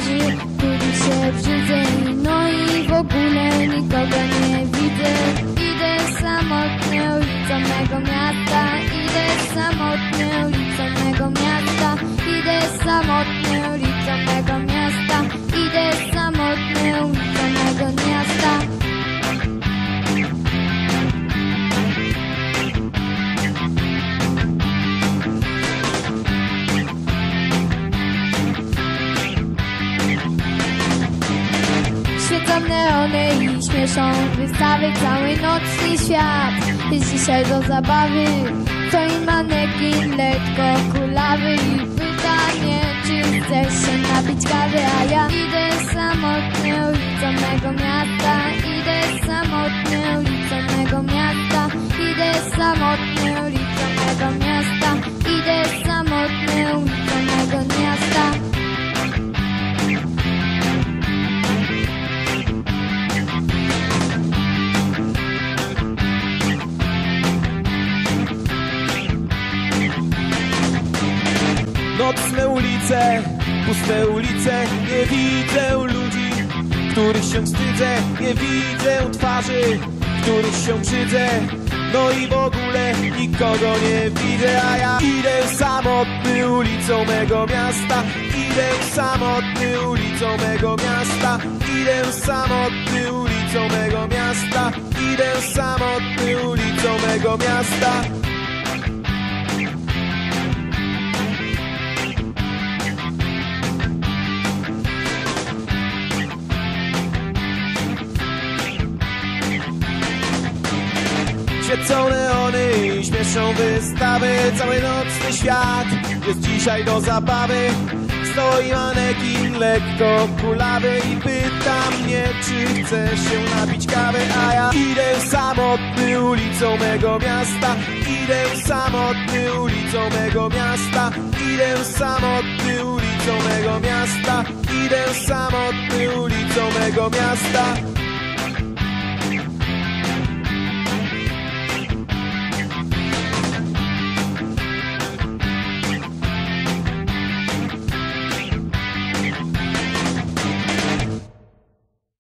twarzy się brzydzę, no i w ogóle nikogo nie widzę. Idę samotnie ulicą mego miasta Idę samotnie ulicą mego miasta Idę samotnie one i śmieszą wystawy cały nocny świat. Jest dzisiaj do zabawy Stoi manekin lekko kulawy I pytanie czy chcesz się napić kawy Nocne ulice, puste ulice Nie widzę ludzi, których się wstydzę Nie widzę twarzy, których się brzydzę. No i w ogóle nikogo nie widzę A ja idę samotny ulicą mego miasta Idę samotny ulicą mego miasta Idę samotny ulicą mego miasta Idę samotny ulicą mego miasta Świecą neony i śmieszą wystawy. Cały nocny świat jest dzisiaj do zabawy. Stoi manekin lekko kulawy I pyta mnie, czy chcę się napić kawy. A ja idę samotny ulicą mego miasta. Idę samotny ulicą mego miasta. Idę samotny ulicą mego miasta. Idę samotny ulicą mego miasta